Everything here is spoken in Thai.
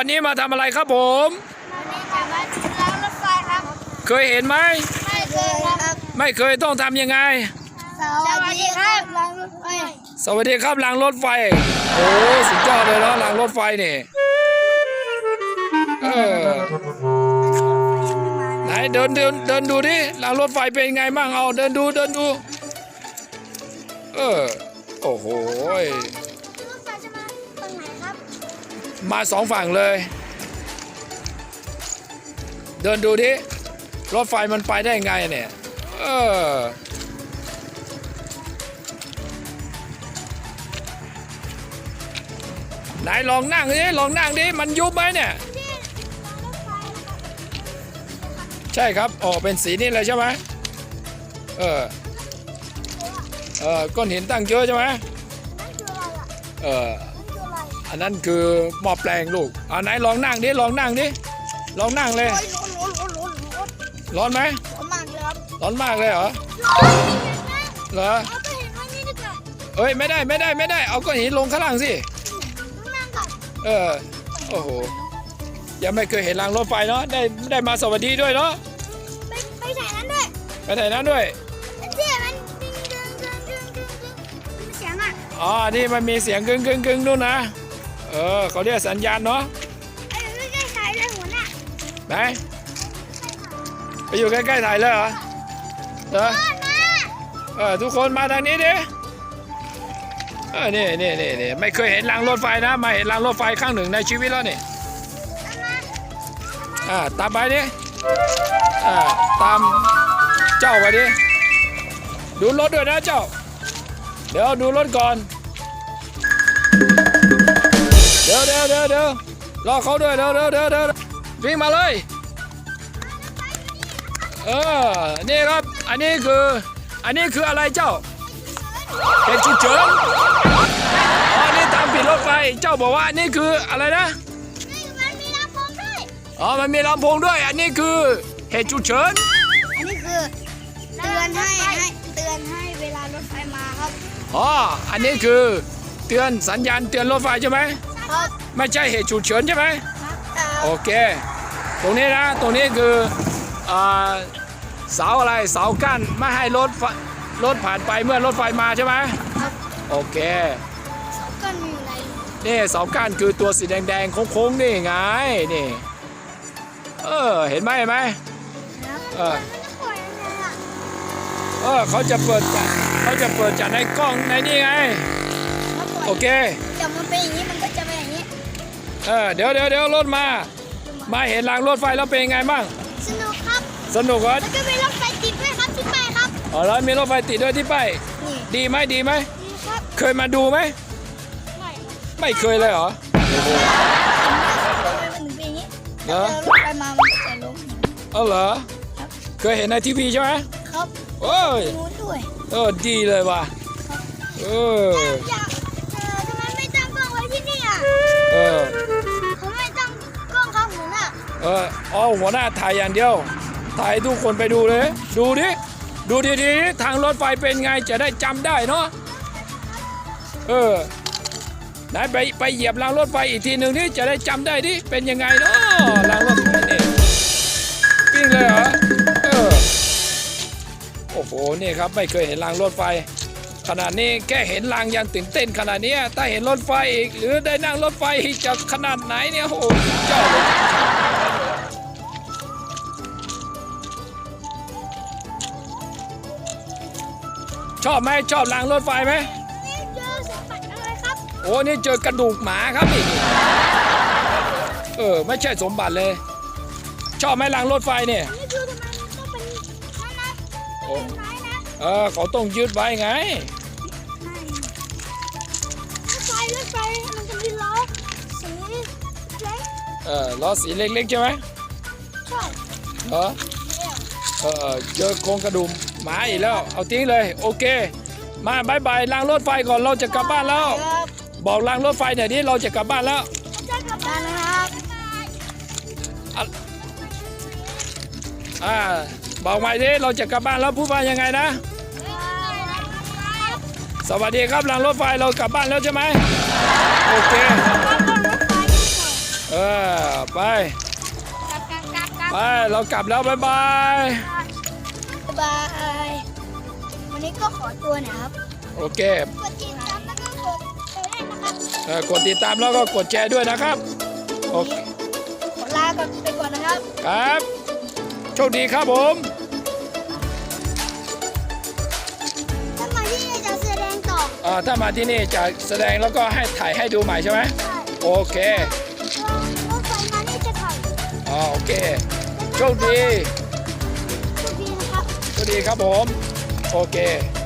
วันนี้มาทำอะไรครับผม วันนี้จะมาล้างรถไฟครับ เคยเห็นไหม ไม่เคยครับ ไม่เคยต้องทำยังไง สวัสดีครับล้างรถไฟ สวัสดีครับรางรถไฟ โอ้สุดยอดเลยเนาะรางรถไฟนี่เออไหนเดินเดินเดินดูดิรางรถไฟเป็นไงบ้างเอาเดินดูเดินดู เออ โอ้โห มาสองฝั่งเลย เดินดูดิรถไฟมันไปได้ไงเนี่ยเออไหนลองนั่งดิลองนั่งดิมันยุบไหมเนี่ย ใช่ครับออกเป็นสีนี่เลยใช่ไหมเออเออก้อนหินตั้งเยอะใช่ไหมเออ ออะไรอันนั้นคือหม้อแปลงลูกอ่าไหนลองนั่งดิลองนั่งดิลองนั่งเลยโอ้ยร้อนร้อนร้อนร้อนร้อนร้อนไหมร้อนมากเลยครับร้อนมากเลยเหรอร้อนจริงๆนะเหรอเอาไปเห็นว่านี่ดีกว่าเอ้ยไม่ได้ไม่ได้ไม่ได้ เอาก้อนหินลงข้างล่างสิต้องนั่งก่อนเออโอ้โหยังไม่เคยเห็นรางรถไฟเนาะได้ได้มาสวัสดีด้วยเนาะไปไปไหนนั้นด้วยไปไหนนั้นด้วยเจ๊มันดึงดึงดึงดึงดึงดึงมันเสียงอะอ๋อ นี่มันมีเสียงกึ่งกึ่งกึ่งนู่นนะ เออเขาเรียกสัญญาณเนาะไอ้ไม่ใกล้สายเลยหัวหน้าไหนไปอยู่ใกล้ๆถ่ายเลยเหรอเหรอบ้านมาเออทุกคนมาทางนี้ดิเออนี่นี่นี่นี่ไม่เคยเห็นรางรถไฟนะมาเห็นรางรถไฟครั้งหนึ่งในชีวิตแล้วนี่ตามมาอ่าตามไปดิอ่าตามเจ้าไปดิดูรถด้วยนะเจ้า เดี๋ยวดูรถก่อน เดี๋ยวเดี๋ยวเดี๋ยวเดี๋ยวรอเขาด้วยเดี๋ยวเดี๋ยวเดี๋ยวเดี๋ยววิ่งมาเลย เออ นี่ครับ อันนี้คือ อันนี้คืออะไรเจ้าเหตุฉุกเฉินอ๋อนี่ตามผิดรถไฟ เจ้าบอกว่าอันนี้คืออะไรนะนี่มันมีลำโพงด้วย อ๋อ มันมีลำโพงด้วย อันนี้คือเหตุฉุกเฉิน อันนี้คือเตือนให้ให้เตือนให้เวลารถไฟมาครับ อ๋อ อันนี้คือเตือนสัญญาณเตือนรถไฟใช่ไหม ครับไม่ใช่เหตุฉุกเฉินใช่ไหมครับโอเค ตรงนี้นะ ตรงนี้คืออ่าเสาอะไร เสากั้นไม่ให้รถไฟรถผ่านไปเมื่อรถไฟมาใช่ไหมครับ โอเคก็มีอยู่ในนี่เสากั้นคือตัวสีแดงๆโค้งๆนี่ไง นี่ เออ เห็นไหมเห็นไหมครับเออมันจะปล่อยยังไงอะเออเขาจะเปิดจัดเขาจะเปิดจัดในกล้องในนี่ไงถ้าปล่อยโอเคเดี๋ยวมันเป็นอย่างนี้มันก็จะเป็นอย่างนี้ เออเดี๋ยวเดี๋ยวเดี๋ยวรถมา มาเห็นรางรถไฟแล้วเป็นไงบ้าง สนุกครับสนุกเหรอแล้วก็มีรถไฟติดด้วยครับที่ไปครับอ๋อแล้วมีรถไฟติดด้วยที่ป้ายนี่ดีไหมดีไหมนี่ครับเคยมาดูไหมไม่ครับไม่เคยเลยเหรอทำไมมันถึงเป็นอย่างนี้เหรอเจอรถไฟมามันจะล้มเอาเหรอเคยเห็นในทีวีใช่ไหมครับโอ้ยรู้ด้วยเออดีเลยว่ะเอออยาก เออเอหัวหน้าถ่ายอย่างเดียว ถ่ายให้ทุกคนไปดูเลย ดูดิ ดูดีๆ ทางรถไฟเป็นไงจะได้จำได้เนาะ เออ ไหนไปไปเหยียบรางรถไฟอีกทีหนึ่งนี่จะได้จำได้ดิ เป็นยังไงเนาะรางรถไฟนี่ปิ้งเลยเหรอ เออ โอ้โห นี่ครับไม่เคยเห็นรางรถไฟขนาดนี้แค่เห็นรางยังตื่นเต้นขนาดนี้ถ้าเห็นรถไฟอีก หรือได้นั่งรถไฟอีกจะขนาดไหนเนี่ยโอ้โหสุดยอดเลย อบไหมชอบรางรถไฟไหมนี่เจอสมบัติอะไรครับโอ้นี่เจอกระดูกหมาครับนี่เออไม่ใช่สมบัติเลย ชอบไหมรางรถไฟเนี่ยนี่คือทำไมมันต้องเป็นนั่นนะต้องเป็นไม้นะเออเขาต้องยึดไว้ไงรถไฟรถไฟมันจะมีล้อสีเล็กเออล้อสีเล็กๆใช่ไหมใช่เออเออเจอโครงกระดูกห มาอีกแล้ว เอาทิ้งเลย โอเค มาบายบายรางรถไฟก่อนเราจะกลับบ้านแล้ว ครับบอกรางรถไฟหน่อยดิเราจะกลับบ้านแล้วจะกลับบ้านนะครับอ่าบอกใหม่ดิเราจะกลับบ้านแล้วพูดว่ายังไงนะ สวัสดีครับรางรถไฟเรากลับบ้านแล้วใช่ไหมโอเคเออไปกลับกลับกลับกลับไปเรากลับแล้วบ๊ายบาย บ๊ายบายวั นนี้ก็ขอตัวหนะครับ โอเคกดติดตามแล้วก็กดไปได้นะครับเออกดติดตามแล้วก็กดแชร์ด้วยนะครับ โอเค ขอลาก่อนไปก่อนนะครับ ครับ โชคดีครับผม ถ้ามาที่นี่จะแสดงต่อเอ่อถ้ามาที่นี่จะแสดงแล้วก็ให้ถ่ายให้ดูใหม่ใช่ไหมใช่โอเครถไฟมานี่จะถ่ายอ๋อโอเค โชคดี โชคดีนะครับโชคดีครับผม โอเค